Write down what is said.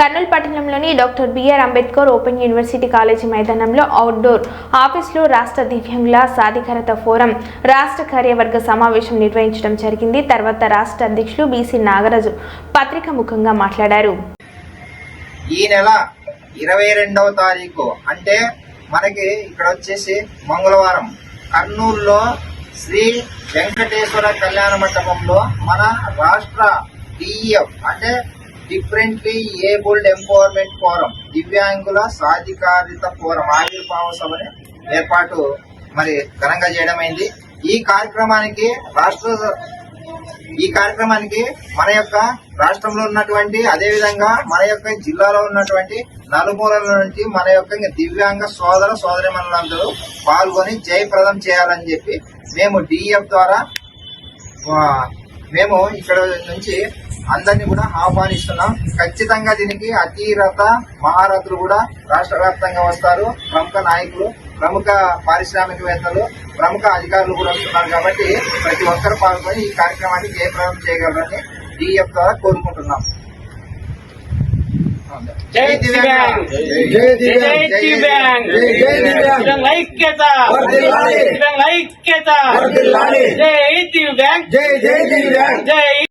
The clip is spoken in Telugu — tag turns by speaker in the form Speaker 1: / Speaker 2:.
Speaker 1: కర్నూలు పట్టణంలోని doctor BR Ambedkar open university college outdoor outdoor ఆఫీస్లో రాష్ట్ర దివ్యాంగుల సాధికారత ఫోరం రాష్ట్ర కార్యవర్గ సమావేశం నిర్వహించడం జరిగింది. తర్వాత రాష్ట్ర అధ్యక్షులు బీసీ నాగరాజు పత్రిక ముఖంగా మాట్లాడారు.
Speaker 2: ఈ నెల ఇరవై రెండవ తారీఖు అంటే మనకి ఇక్కడ వచ్చేసి మంగళవారం కర్నూలులో శ్రీ వెంకటేశ్వర కళ్యాణ మండపంలో మన రాష్ట్ర డిఎఫ్ అంటే డిఫరెంట్లీ ఏబుల్డ్ ఎంపవర్మెంట్ ఫోరం దివ్యాంగుల సాధికారిత ఫోరం ఆవిర్భావ సభని ఏర్పాటు మరి ఘనంగా చేయడమైంది ఈ కార్యక్రమానికి రాష్ట్ర ఈ కార్యక్రమానికి మన యొక్క రాష్ట్రంలో ఉన్నటువంటి అదేవిధంగా మన యొక్క జిల్లాలో ఉన్నటువంటి నలుమూలల నుంచి మన యొక్క దివ్యాంగ సోదర సోదరిమణులందరూ పాల్గొని జయప్రదం చేయాలని చెప్పి మేము డిఎఫ్ ద్వారా మేము ఇక్కడ నుంచి అందరినీ కూడా ఆహ్వానిస్తున్నాం. ఖచ్చితంగా దీనికి అతీరత మహారథులు కూడా రాష్ట్ర వ్యాప్తంగా వస్తారు. ప్రముఖ నాయకులు ప్రముఖ పారిశ్రామికవేత్తలు ప్రముఖ అధికారులు కూడా వస్తున్నారు కాబట్టి ప్రతి ఒక్కరు పాల్గొని ఈ కార్యక్రమాన్ని జయప్రదం చేయగలరని డిఎఫ్ ద్వారా కోరుకుంటున్నాం.
Speaker 3: జై దివ్యాంగ్.
Speaker 4: జై దివ్యాంగ్.
Speaker 3: జై దివ్యాంగ్.
Speaker 4: జై
Speaker 3: ఐక్యత. దివ్యాంగ్ ఐక్యత. జై దివ్యాంగ్
Speaker 4: జై జై
Speaker 3: జై